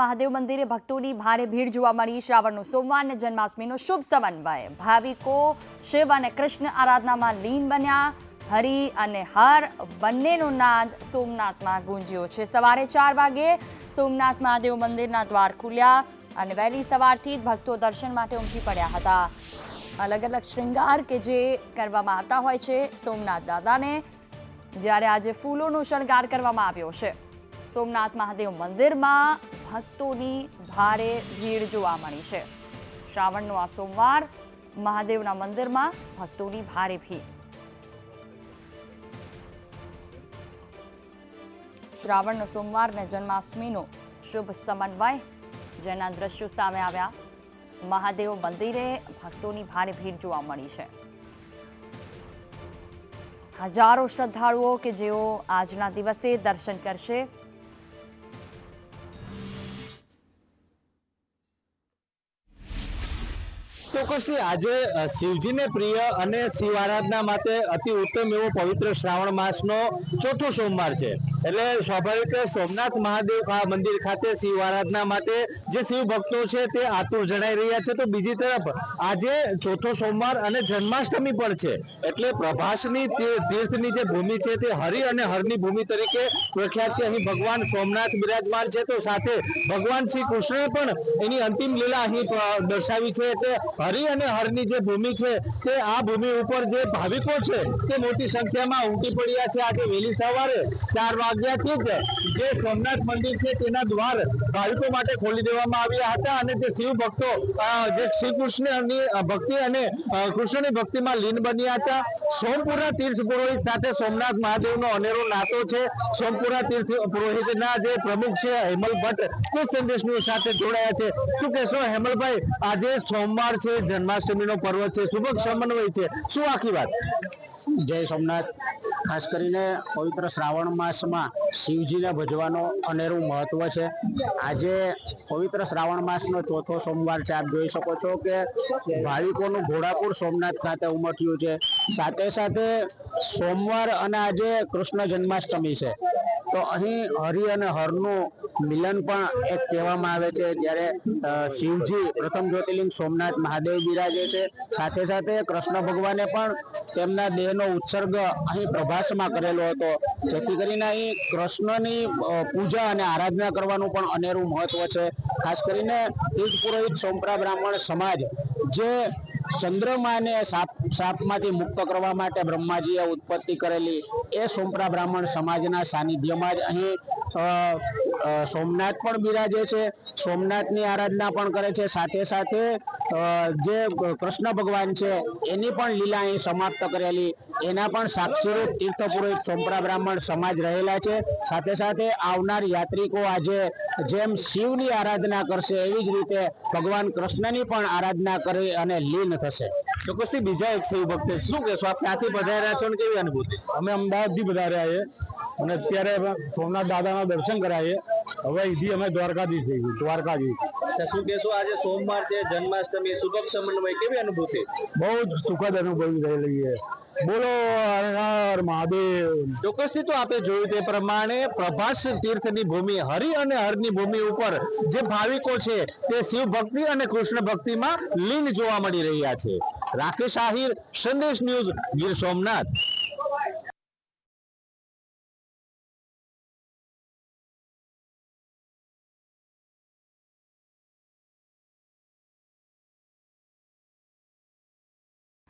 મહાદેવ મંદિરે ભક્તોની ભારે ભીડ જોવા મળી. શ્રાવણનો સોમવાર અને જન્માષ્ટમીનો શુભ સમન્વય. ભાવિકો શિવ અને કૃષ્ણ આરાધનામાં લીન બન્યા. હરિ અને હર બંનેનો નાદ સોમનાથમાં ગુંજ્યો છે. સવારે ચાર વાગે સોમનાથ મહાદેવ મંદિરના દ્વાર ખુલ્યા અને વહેલી સવારથી જ ભક્તો દર્શન માટે ઉમટી પડ્યા હતા. અલગ અલગ શ્રૃંગાર કે જે કરવામાં આવતા હોય છે, સોમનાથ દાદાને જ્યારે આજે ફૂલોનો શણગાર કરવામાં આવ્યો છે. સોમનાથ મહાદેવ મંદિરમાં ભક્તોની ભારે ભીડ જોવા મળી છે. શ્રાવણનો આ સોમવાર મહાદેવના મંદિરમાં ભક્તોની ભારે ભીડ. શ્રાવણનો સોમવાર ને જન્માષ્ટમીનો શુભ સમન્વય. જેના દ્રશ્યો સામે આવ્યા. મહાદેવ મંદિરે ભક્તોની ભારે ભીડ જોવા મળી છે. હજારો શ્રદ્ધાળુઓ કે જેઓ આજના દિવસે દર્શન કરશે. ચોક્કસથી આજે શિવજીને પ્રિય અને શિવ આરાધના માટે અતિ ઉત્તમ એવો પવિત્ર શ્રાવણ માસનો ચોથો સોમવાર છે. એટલે સ્વાભાવિક સોમનાથ મહાદેવ મંદિર ખાતે શિવ આરાધના માટે જે શિવ ભક્તો છે તે આતુર જણાઈ રહ્યા છે. તો બીજી તરફ આજે ચોથો સોમવાર અને જન્માષ્ટમી પણ છે. એટલે પ્રભાસની તીર્થની જે ભૂમિ છે તે હરિ અને હરની ભૂમિ તરીકે પ્રખ્યાત છે. અહીં ભગવાન સોમનાથ બિરાજમાન છે. તો સાથે ભગવાન શ્રી કૃષ્ણએ પણ એની અંતિમ લીલા અહીં દર્શાવી છે. એટલે હરિ અને હરની જે ભૂમિ છે તે આ ભૂમિ ઉપર જે ભાવિકો છે તે મોટી સંખ્યામાં ઉમટી પડ્યા છે. આજે વહેલી સવારે ચાર સોમનાથ મંદિર છે સોમપુરા તીર્થ પુરોહિત સાથે સોમનાથ મહાદેવનો અનેરો નાતો છે. સોમપુરા તીર્થ પુરોહિતના જે પ્રમુખ છે હેમલ ભટ્ટ તે સંદેશ સાથે જોડાયા છે? શું કહેશો હેમલભાઈ, આજે સોમવાર છે, જન્માષ્ટમીનો પર્વ છે, શુભ સમન્વય છે. શું આખી વાત? જય સોમનાથ. ખાસ કરીને પવિત્ર શ્રાવણ માસમાં શિવજીને ભજવાનો અનેરું મહત્વ છે. આજે પવિત્ર શ્રાવણ માસનો ચોથો સોમવાર છે. આપ જોઈ શકો છો કે ભાવિકોનું ઘોડાપુર સોમનાથ ખાતે ઉમટ્યું છે. સાથે સાથે સોમવાર અને આજે કૃષ્ણ જન્માષ્ટમી છે. તો અહીં હરિ અને હરનું મિલન પણ એક કહેવામાં આવે છે જ્યારે શિવજી પ્રથમ જ્યોતિર્લિંગ સોમનાથ મહાદેવ બિરાજે છે. સાથે સાથે કૃષ્ણ ભગવાને પણ તેમના દેહનો ઉત્સર્ગ અહીં પ્રભાસમાં કરેલો હતો. જેથી કરીને અહીં કૃષ્ણની પૂજા અને આરાધના કરવાનું પણ અનેરું મહત્વ છે. ખાસ કરીને તીર્થ પુરોહિત સોમપરા બ્રાહ્મણ સમાજ, જે ચંદ્રમાને સાપ, સાપમાંથી મુક્ત કરવા માટે બ્રહ્માજીએ ઉત્પત્તિ કરેલી એ સોમપરા બ્રાહ્મણ સમાજના સાનિધ્યમાં જ અહીં સોમનાથ પણ બિરાજે છે. સોમનાથની આરાધના પણ કરે છે. સાથે સાથે જે કૃષ્ણ ભગવાન છે, એની પણ લીલા અહીં સમાપ્ત કરેલી. એના પણ સાક્ષીરૂપ તીર્થ પુરોહિત સોમપરા બ્રાહ્મણ સમાજ રહેલા છે. સાથે સાથે આવનાર યાત્રિકો આજે જેમ શિવની આરાધના કરશે, એવી જ રીતે ભગવાન કૃષ્ણની પણ આરાધના કરી અને લીન થશે. ચોક્કસથી બીજા એક શિવ ભક્ત શું કહેશો? આપ ક્યાંથી પધાર્યા છો ને કેવી અનુભૂતિ? અમે અમદાવાદથી પધાર્યા છે અને અત્યારે સોમનાથ સોમનાથ દાદાના દર્શન કરાવીએ. હવે અહીંથી અમે દ્વારકાધીશ જઈશું દ્વારકાધીશ. અચ્છા, શું કહેશો આજે સોમવાર છે જન્માષ્ટમી શુભ સમન્વય કેવી અનુભૂતિ? બહુ જ સુખદ અનુભવી રહેલી છે. બોલો હર મહાદેવ. ચોક્કસથી તો આપે જોયું તે પ્રમાણે પ્રભાસ તીર્થની ભૂમિ હરિ અને હરની ભૂમિ ઉપર જે ભાવિકો છે તે શિવ ભક્તિ અને કૃષ્ણ ભક્તિમાં લીન જોવા મળી રહ્યા છે. રાકેશ આહિર સંદેશ ન્યૂઝ ગીર સોમનાથ.